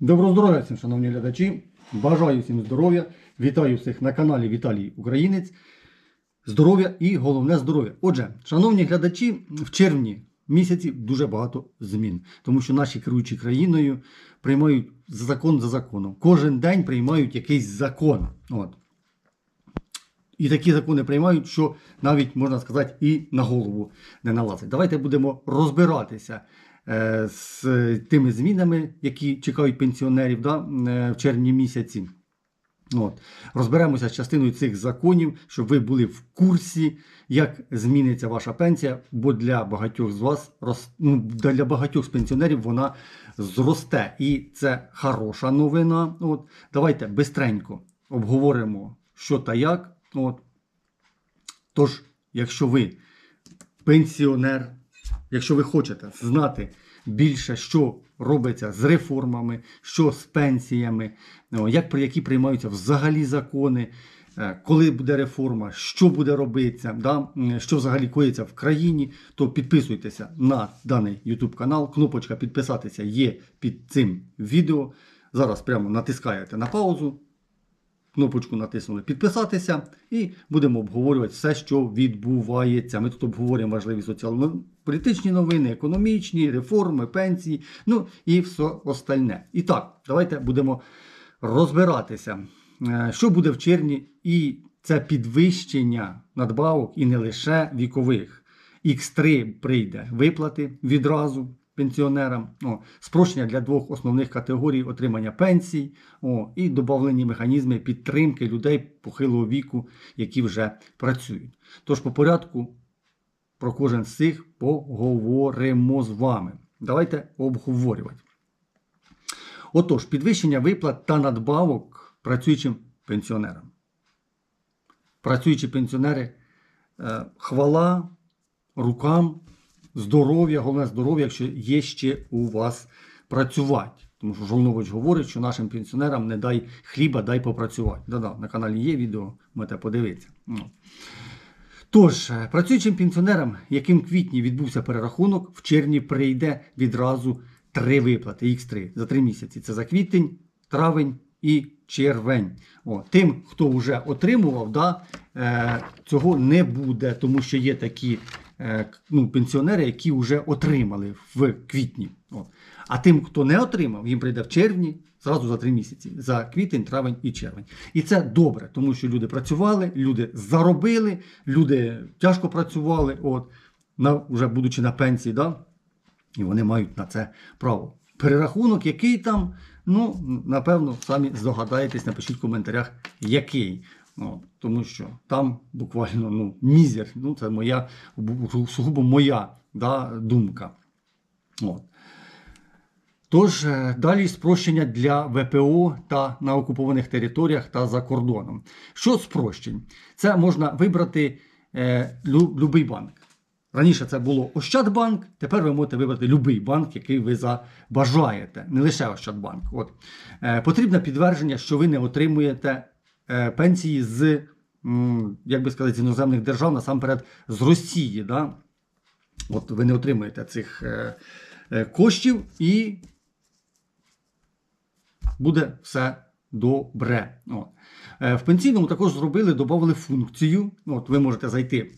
Доброго здоров'я всім, шановні глядачі. Бажаю всім здоров'я. Вітаю всіх на каналі Віталій Українець. Здоров'я і головне здоров'я. Отже, шановні глядачі, в червні місяці дуже багато змін, тому що наші керуючі країною приймають закон за законом. Кожен день приймають якийсь закон. От. І такі закони приймають, що навіть можна сказати і на голову не налазить. Давайте будемо розбиратися з тими змінами, які чекають пенсіонерів да, е, в червні місяці. От. Розберемося з частиною цих законів, щоб ви були в курсі, як зміниться ваша пенсія, бо для багатьох з вас ну, для багатьох з пенсіонерів вона зросте. І це хороша новина. От. Давайте бистренько обговоримо, що та як. От. Тож, якщо ви пенсіонер, якщо ви хочете знати більше, що робиться з реформами, що з пенсіями, ну, як при які приймаються взагалі закони, е, коли буде реформа, що буде робитися, да, що взагалі коїться в країні, то підписуйтеся на даний YouTube канал. Кнопочка підписатися є під цим відео. Зараз прямо натискаєте на паузу кнопочку натиснули підписатися і будемо обговорювати все, що відбувається. Ми тут обговорюємо важливі соціально-політичні новини, економічні, реформи, пенсії, ну і все остальне. І так, давайте будемо розбиратися, е, що буде в червні, і це підвищення надбавок і не лише вікових. X3 прийде виплати відразу пенсіонерам, о, спрощення для двох основних категорій отримання пенсій о, і додавлені механізми підтримки людей похилого віку, які вже працюють. Тож по порядку про кожен з цих поговоримо з вами. Давайте обговорювати. Отож, підвищення виплат та надбавок працюючим пенсіонерам. Працюючі пенсіонери, е, хвала рукам, здоров'я, головне здоров'я, якщо є ще у вас працювати. Тому що Жолнович говорить, що нашим пенсіонерам не дай хліба, дай попрацювати. Да-да, на каналі є відео, можете подивитися. Ну. Тож, е, працюючим пенсіонерам, яким в квітні відбувся перерахунок, в червні прийде відразу три виплати Х3 за три місяці. Це за квітень, травень і червень. О, тим, хто вже отримував, да, е, цього не буде, тому що є такі ну, пенсіонери, які вже отримали в квітні. О. А тим, хто не отримав, їм прийде в червні, зразу за три місяці, за квітень, травень і червень. І це добре, тому що люди працювали, люди заробили, люди тяжко працювали, от, на, вже будучи на пенсії, да? і вони мають на це право. Перерахунок, який там, ну, напевно, самі здогадаєтесь, напишіть в коментарях, який. Ну, тому що там буквально ну, мізер, ну, це моя, сугубо моя да, думка. От. Тож, е, далі спрощення для ВПО та на окупованих територіях та за кордоном. Що спрощень? Це можна вибрати е, любий банк. Раніше це було Ощадбанк, тепер ви можете вибрати будь-який банк, який ви забажаєте, не лише Ощадбанк. От. Е, потрібне підтвердження, що ви не отримуєте пенсії з, як би сказати, з іноземних держав, насамперед з Росії. Да? От ви не отримуєте цих е, е, коштів і буде все добре. От. Е, В пенсійному також зробили, додали функцію. От ви можете зайти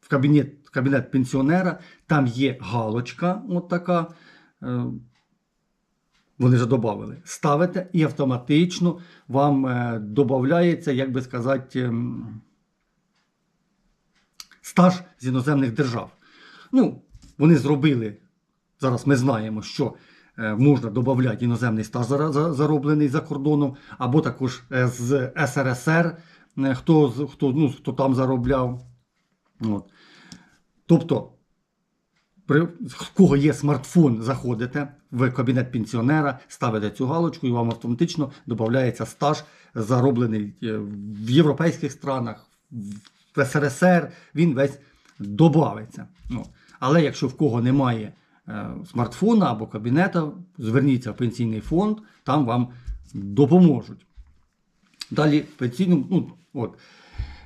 в кабінет, в кабінет пенсіонера, там є галочка, от така. Вони вже додали. Ставите і автоматично вам е, додається, як би сказати, ем, стаж з іноземних держав. Ну, вони зробили. Зараз ми знаємо, що е, можна додати іноземний стаж зароблений за кордоном, або також е, з СРСР, хто, хто, ну, хто там заробляв. От. Тобто, при, кого є смартфон, заходите в кабінет пенсіонера, ставите цю галочку і вам автоматично додається стаж, зароблений е, в європейських странах, в СРСР, він весь додається. Ну, але якщо в кого немає е, смартфона або кабінета, зверніться в пенсійний фонд, там вам допоможуть. Далі пенсійну, ну, от.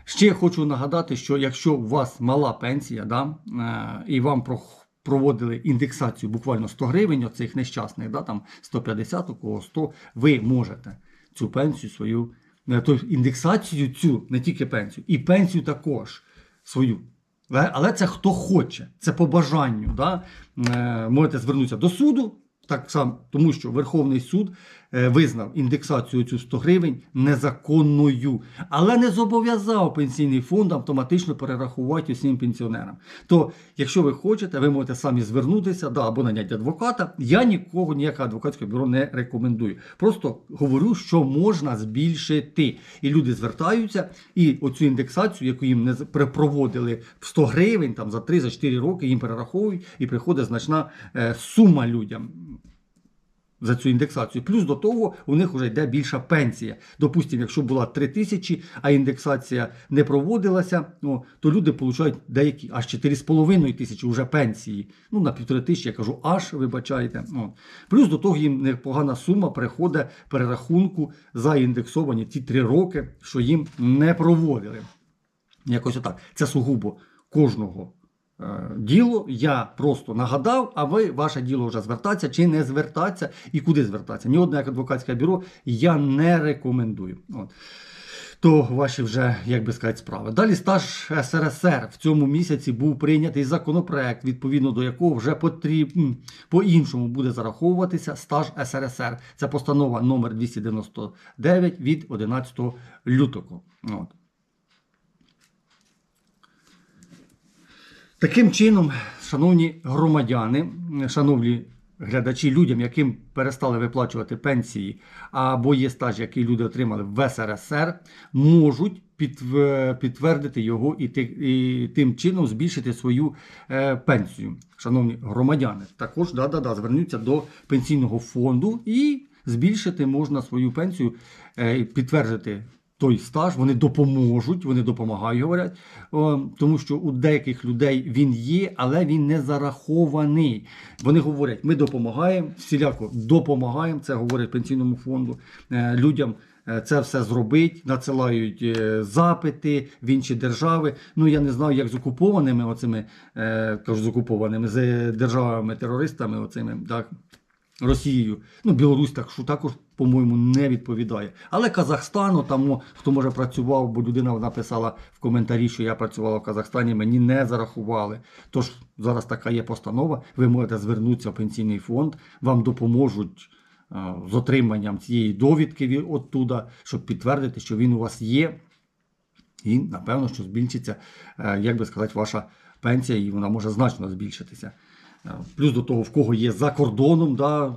Ще хочу нагадати, що якщо у вас мала пенсія, да, е, і вам про- проводили індексацію буквально 100 гривень, оцих нещасних, да, там 150, у кого 100, ви можете цю пенсію свою, е, тобто індексацію цю, не тільки пенсію, і пенсію також свою. Але, але це хто хоче, це по бажанню. Да? Е, можете звернутися до суду, так само, тому що Верховний суд е, визнав індексацію цю 100 гривень незаконною, але не зобов'язав пенсійний фонд автоматично перерахувати усім пенсіонерам. То, якщо ви хочете, ви можете самі звернутися да, або наняти адвоката. Я нікого, ніяке адвокатське бюро не рекомендую. Просто говорю, що можна збільшити. І люди звертаються, і оцю індексацію, яку їм не проводили в 100 гривень там, за 3-4 роки, їм перераховують, і приходить значна е, сума людям за цю індексацію. Плюс до того у них вже йде більша пенсія. Допустимо, якщо була 3 тисячі, а індексація не проводилася, ну, то люди получають деякі аж 4,5 тисячі вже пенсії. Ну, на півтори тисячі, я кажу, аж вибачайте. Ну. Плюс до того їм непогана сума переходить перерахунку за індексовані ті 3 роки, що їм не проводили. Якось отак. Це сугубо кожного діло. Я просто нагадав, а ви ваше діло вже звертатися чи не звертатися і куди звертатися. Ні одне як адвокатське бюро я не рекомендую. От. То ваші вже, як би сказати, справи. Далі стаж СРСР в цьому місяці був прийнятий законопроект, відповідно до якого вже потрібно по-іншому буде зараховуватися стаж СРСР. Це постанова номер 299 від 11 лютого. От. Таким чином, шановні громадяни, шановні глядачі, людям, яким перестали виплачувати пенсії, або є стаж, який люди отримали в СРСР, можуть підтвердити його і, тим чином збільшити свою е, пенсію. Шановні громадяни, також да, да, да, звернуться до пенсійного фонду і збільшити можна свою пенсію, е, підтвердити той стаж, вони допоможуть, вони допомагають, говорять, тому що у деяких людей він є, але він не зарахований. Вони говорять, ми допомагаємо, всіляко допомагаємо, це говорять пенсійному фонду е, людям. е, Це все зробить, надсилають е, запити в інші держави. Ну я не знаю, як з окупованими оцими, кажу, з окупованими з державами-терористами, оцими, так, Росією. Ну, Білорусь так, що також, по-моєму, не відповідає. Але Казахстану, там, о, хто може працював, бо людина написала в коментарі, що я працювала в Казахстані, мені не зарахували. Тож зараз така є постанова. Ви можете звернутися в пенсійний фонд, вам допоможуть е, з отриманням цієї довідки від- оттуда, щоб підтвердити, що він у вас є. І напевно, що збільшиться, е, як би сказати, ваша пенсія, і вона може значно збільшитися. Е, Плюс до того, в кого є за кордоном, да,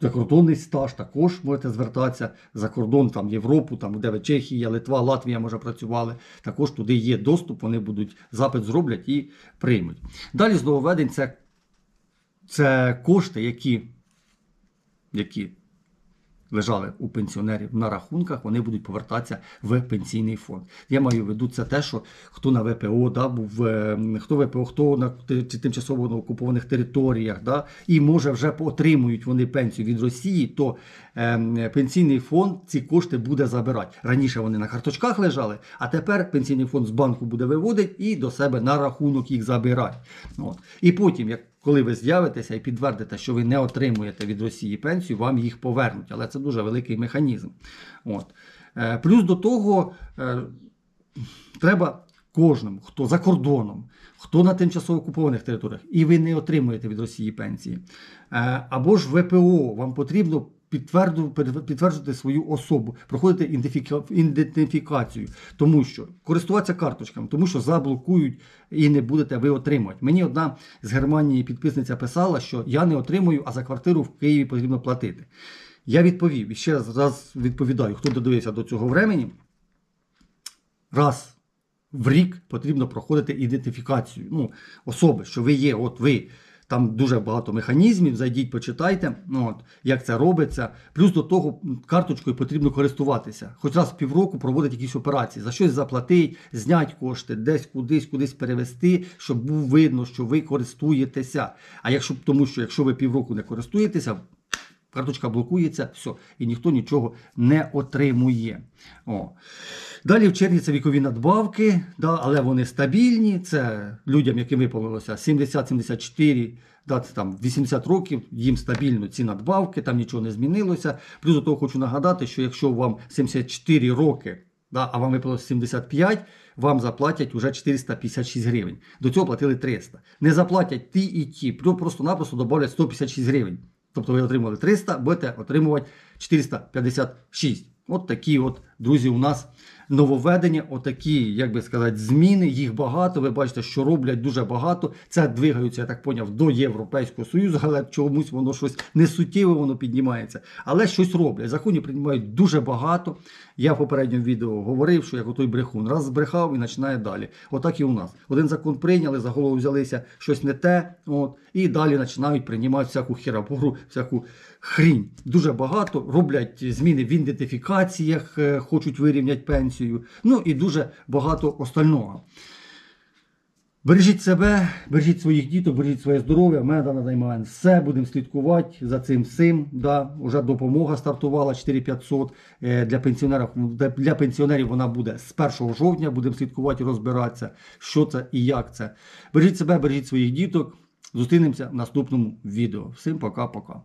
закордонний стаж, також можете звертатися за кордон, там Європу, там де ви Чехія, Литва, Латвія може працювали. Також туди є доступ, вони будуть запит зроблять і приймуть. Далі з нововведень це, це кошти, які, які лежали у пенсіонерів на рахунках, вони будуть повертатися в пенсійний фонд. Я маю в виду це те, що хто на ВПО да, був, е, хто ВПО, хто на тимчасово на окупованих територіях, да, і може вже отримують вони пенсію від Росії, то е, пенсійний фонд ці кошти буде забирати. Раніше вони на карточках лежали, а тепер пенсійний фонд з банку буде виводити і до себе на рахунок їх забирати. От. І потім, як коли ви з'явитеся і підтвердите, що ви не отримуєте від Росії пенсію, вам їх повернуть. Але це дуже великий механізм. От. Е, Плюс до того е, треба кожному, хто за кордоном, хто на тимчасово окупованих територіях, і ви не отримуєте від Росії пенсії. Е, Або ж ВПО, вам потрібно підтверджувати свою особу, проходити ідентифікацію, тому що користуватися карточками, тому що заблокують і не будете ви отримувати. Мені одна з Германії підписниця писала, що я не отримую, а за квартиру в Києві потрібно платити. Я відповів і ще раз- відповідаю, хто додивився до цього времені. Раз в рік потрібно проходити ідентифікацію ну, особи, що ви є, от ви. Там дуже багато механізмів, зайдіть, почитайте, ну, от, як це робиться. Плюс до того карточкою потрібно користуватися. Хоч раз в півроку проводити якісь операції, за щось заплатити, зняти кошти, десь кудись, кудись перевести, щоб був видно, що ви користуєтеся. А якщо тому, що якщо ви півроку не користуєтеся, карточка блокується, все, і ніхто нічого не отримує. О. Далі в черзі це вікові надбавки, да, але вони стабільні. Це людям, яким виповнилося 70-74, да, це там 80 років, їм стабільно ці надбавки, там нічого не змінилося. Плюс до того хочу нагадати, що якщо вам 74 роки, да, а вам виповнилося 75, вам заплатять уже 456 гривень. До цього платили 300. Не заплатять ті і ті, просто-напросто додавлять 156 гривень. Тобто ви отримали 300, будете отримувати 456. От такі от, друзі, у нас нововведення, отакі, як би сказати, зміни. Їх багато. Ви бачите, що роблять дуже багато. Це двигаються, я так поняв, до Європейського Союзу, але чомусь воно щось не суттєво воно піднімається. Але щось роблять. Законів приймають дуже багато. Я в попередньому відео говорив, що як отой брехун раз збрехав і починає далі. Отак і у нас. Один закон прийняли, за голову взялися щось не те. От, і далі починають приймати всяку хірабуру, всяку хрінь. Дуже багато роблять зміни в ідентифікаціях, е, хочуть вирівняти пенсію. Ну і дуже багато остального. Бережіть себе, бережіть своїх діток, бережіть своє здоров'я. Мене дана займає все, будемо слідкувати за цим всім. Да. Уже допомога стартувала 4500 е, для пенсіонерів. Для пенсіонерів вона буде з 1 жовтня. Будемо слідкувати і розбиратися, що це і як це. Бережіть себе, бережіть своїх діток. Зустрінемося в наступному відео. Всім пока-пока.